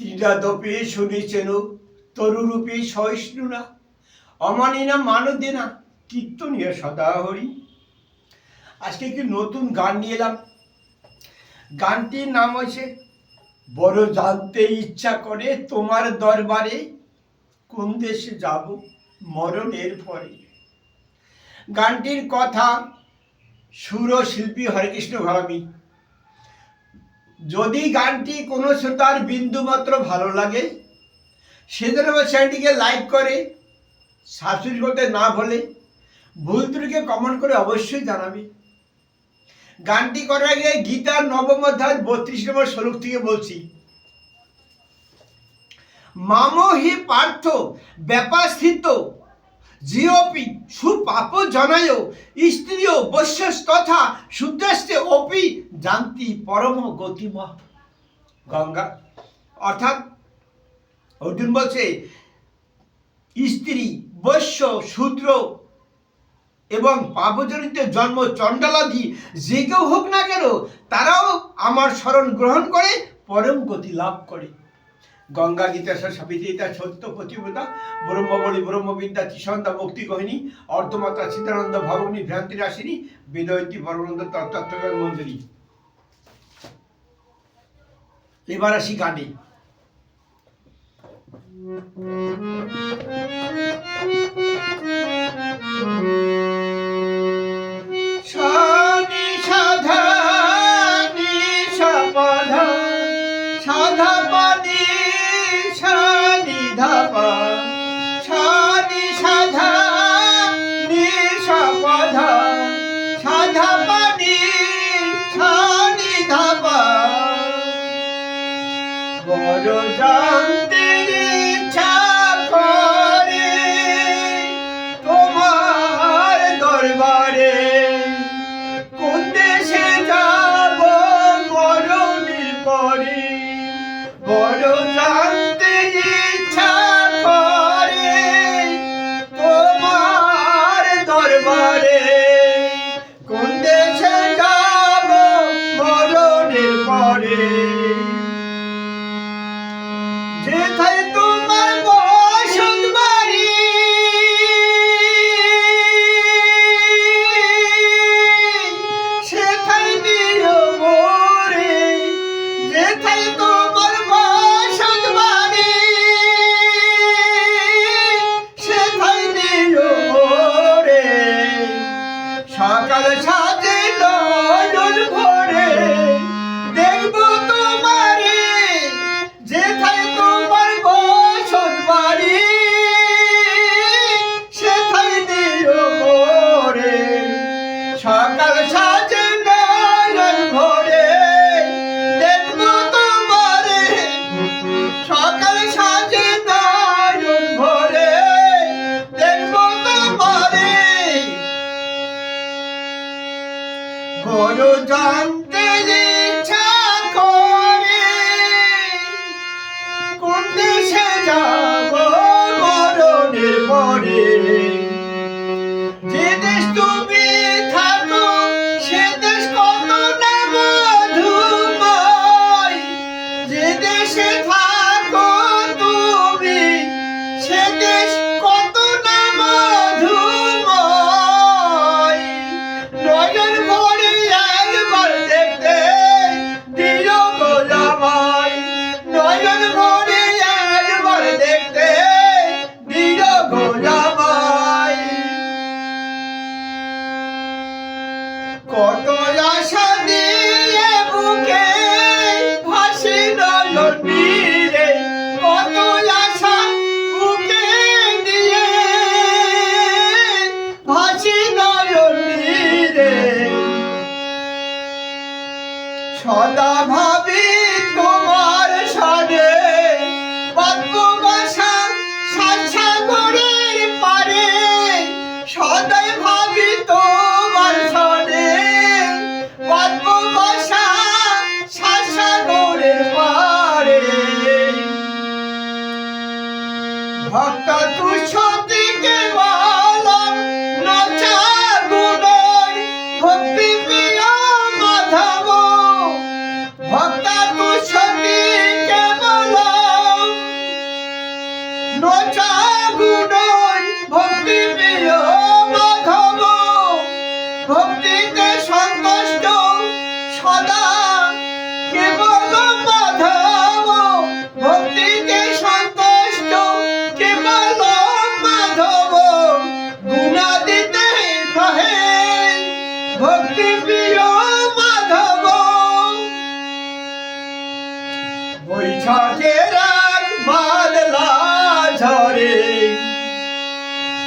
ত্রিরাদপে শুনেছেন তরুরূপে সহিষ্ণু না অমানিনা মানদে না কীর্তনীয় সদা হরি আজকে একটি নতুন গান নিয়ে এলাম। গানটির নাম হচ্ছে বড় জানতে ইচ্ছা করে তোমার দরবারে, কোন দেশে যাব মরণের পরে। গানটির কথা সুর শিল্পী হরেকৃষ্ণ ঘরামি যদি গানটি কোনো শ্রোতার বিন্দু মাত্র ভালো লাগে, সেজন্য আমার চ্যানেলটিকে লাইক করে সাবস্ক্রাইব করতে না ভুলে ভুল ত্রুটিকে কমেন্ট করে অবশ্যই জানাবে। গানটি করার আগে গীতার নবম অধ্যায় বত্রিশ নম্বর শ্লোক থেকে বলছি, মামহি পার্থ ব্যাপাস্থিত জিওপি সুপাপ জনায় স্ত্রীয় বৈশ্যস তথা শুদ্ধাস্তে অপি জানতি পরম গতিম। গঙ্গা। অর্থাৎ অর্জুন বলছে স্ত্রী বৈশ্য শূদ্র এবং পাপজনিত জন্ম চণ্ডালাদি যে কেউ হোক না কেন তারাও আমার স্মরণ গ্রহণ করে পরম গতি লাভ করে। গঙ্গা গীতা সাবিত্রিতা সত্য প্রতিপদা ব্রহ্মবলী ব্রহ্মবিদ্যা তিসন্তা মুক্তি কহিনী, অর্ধমাত্রা সিদ্ধানন্দ ভবনী ভ্রান্তি রাশিনী বেদয়ন্তী পরমানন্দ তত্ত্বজ্ঞান মন্দিরী এবার আসি গানে। Sunny come back. জানতে ইচ্ছা করে, কোন দেশে যাব মরণের পরে? যে দেশ তুমি থাকো, সে দেশ কত না মধুময়? যে দেশে থাকো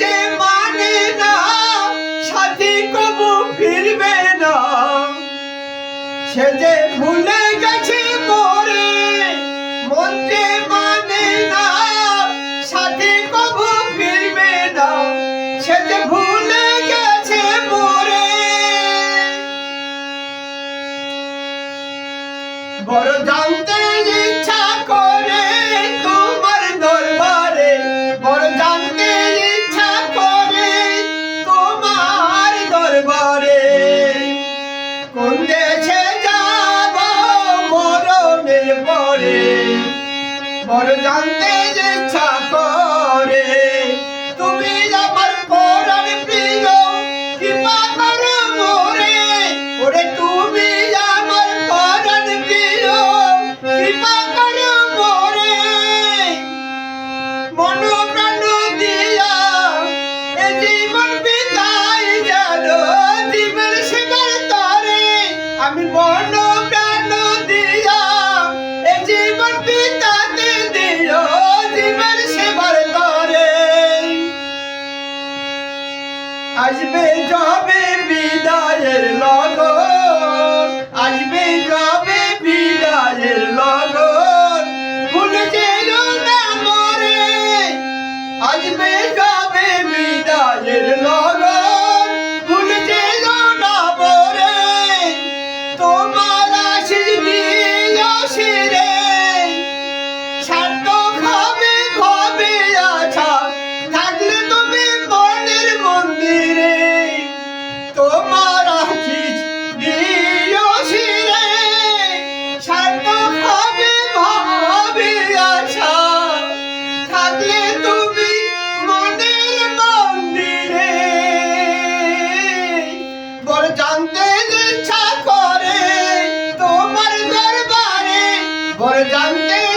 যে মানে না সাথী কবু ফিরবে না। সে যে ভুলে পর জানতে যে ইচ্ছা enjoy. ওর জানতে